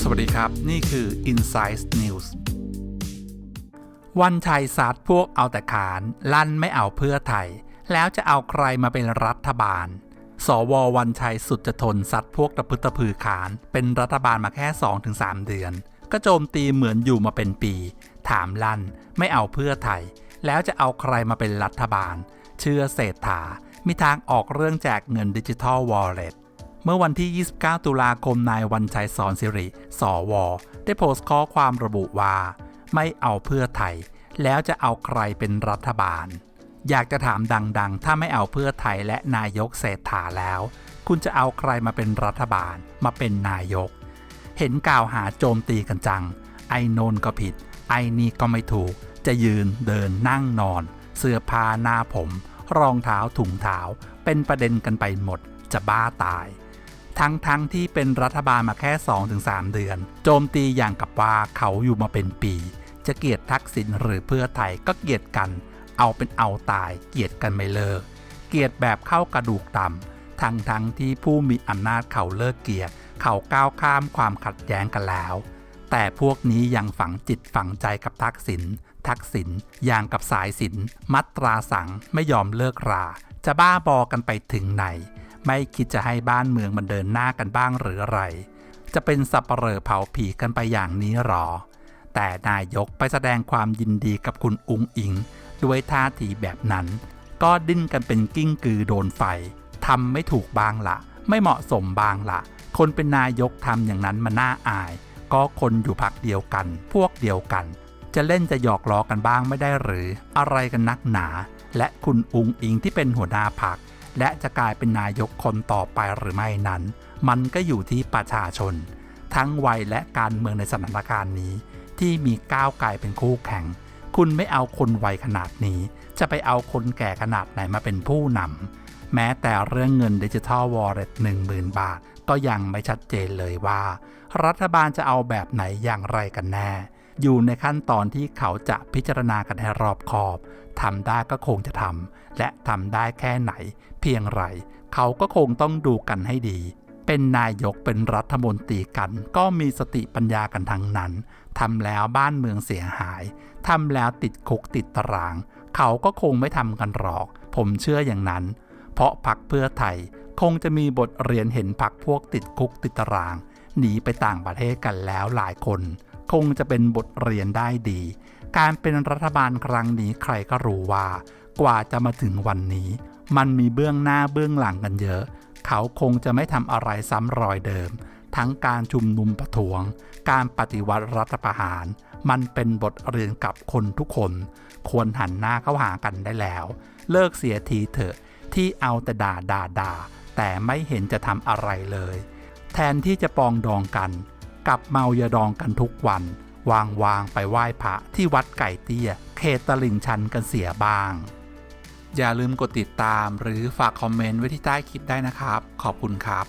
สวัสดีครับ นี่คือ Insight News วันชัยซัดพวกเอาแต่ขาน ลั่นไม่เอาเพื่อไทย แล้วจะเอาใครมาเป็นรัฐบาล สววันชัยสุดจะทนซัดพวกตะพึตะพือขาน เป็นรัฐบาลมาแค่ 2-3 เดือน ก็โจมตีเหมือนอยู่มาเป็นปี ถามลั่นไม่เอาเพื่อไทย แล้วจะเอาใครมาเป็นรัฐบาล เชื่อเศรษฐา มีทางออกเรื่องแจกเงินดิจิทัลวอลเล็ตเมื่อวันที่ 29 ตุลาคมนายวันชัยสอนสิริ สว ได้โพสต์ข้อความระบุว่า ไม่เอาเพื่อไทย แล้วจะเอาใครเป็นรัฐบาล อยากจะถามดังๆ ถ้าไม่เอาเพื่อไทยและนายกเศรษฐาแล้ว คุณจะเอาใครมาเป็นรัฐบาล มาเป็นนายก เห็นกล่าวหาโจมตีกันจัง ไอโนนก็ผิด ไอ้นี่ก็ไม่ถูก จะยืนเดินนั่งนอน เสื้อผ้าหน้าผม รองเท้าถุงเท้าเป็นประเด็นกันไปหมดจะบ้าตาย ทั้งทั้งที่เป็นรัฐบาลมาแค่ 2-3 เดือน โจมตีอย่างกับว่าเขาอยู่มาเป็นปี จะเกลียดทักษิณหรือเพื่อไทยก็เกลียดกัน เอาเป็นเอาตายเกลียดกันไม่เลิก เกลียดแบบเข้ากระดูกต่ำทั้งทั้งที่ผู้มีอำนาจเขาเลิกเกลียด เขาก้าวข้ามความขัดแย้งกันแล้วแต่พวกนี้ยังฝังจิตฝังใจกับทักษิณ ทักษิณอย่างกับสายสินมัตราสังไม่ยอมเลิกรา จะบ้าบอกันไปถึงไหน ไม่คิดจะให้บ้านเมืองมันเดินหน้ากันบ้างหรืออะไร จะเป็นสับเปลอเผาผีกันไปอย่างนี้หรอ แต่นายกไปแสดงความยินดีกับคุณอุงอิง ด้วยท่าทีแบบนั้น ก็ดิ้นกันเป็นกิ้งกือโดนไฟทำไม่ถูกบางละ ไม่เหมาะสมบางละคนเป็นนายกทำอย่างนั้นมันน่าอาย ก็คนอยู่พักเดียวกัน พวกเดียวกัน จะเล่นจะหยอกล้อกันบ้างไม่ได้หรืออะไรกันนักหนา และคุณอุงอิงที่เป็นหัวหน้าพัก และจะกลายเป็นนายกคนต่อไปหรือไม่นั้น มันก็อยู่ที่ประชาชน ทั้งวัยและการเมืองในสถานการณ์นี้ ที่มีก้าวไกลเป็นคู่แข่ง คุณไม่เอาคนวัยขนาดนี้ จะไปเอาคนแก่ขนาดไหนมาเป็นผู้นำแม้แต่เรื่องเงินดิจิทัลวอลเล็ตหนึ่งหมื่นบาท ก็ยังไม่ชัดเจนเลยว่า รัฐบาลจะเอาแบบไหนอย่างไรกันแน่ อยู่ในขั้นตอนที่เขาจะพิจารณากันให้รอบคอบทำได้ก็คงจะทำและทำได้แค่ไหน เพียงไร เขาก็คงต้องดูกันให้ดี เป็นนายกเป็นรัฐมนตรีกัน ก็มีสติปัญญากันทั้งนั้นทำแล้วบ้านเมืองเสียหายทำแล้วติดคุกติดตาราง เขาก็คงไม่ทำกันหรอก ผมเชื่ออย่างนั้น เพราะพักเพื่อไทยคงจะมีบทเรียนเห็นพักพวกติดคุกติดตารางหนีไปต่างประเทศกันแล้วหลายคน คงจะเป็นบทเรียนได้ดี การเป็นรัฐบาลครั้งนี้ใครก็รู้ว่า กว่าจะมาถึงวันนี้ มันมีเบื้องหน้าเบื้องหลังกันเยอะ เขาคงจะไม่ทำอะไรซ้ำรอยเดิม ทั้งการชุมนุมประท้วง การปฏิวัติรัฐประหาร มันเป็นบทเรียนกับคนทุกคน ควรหันหน้าเข้าหากันได้แล้ว เลิกเสียทีเถอะ ที่เอาแต่ด่าด่าด่าแต่ไม่เห็นจะทำอะไรเลย แทนที่จะปองดองกัน กลับเมายาดองกันทุกวัน วางวางไปไหว้พระที่วัดไก่เตี้ย เขตตลิ่งชันกันเสียบ้าง อย่าลืมกดติดตามหรือฝากคอมเมนต์ไว้ที่ใต้คลิปได้นะครับ ขอบคุณครับ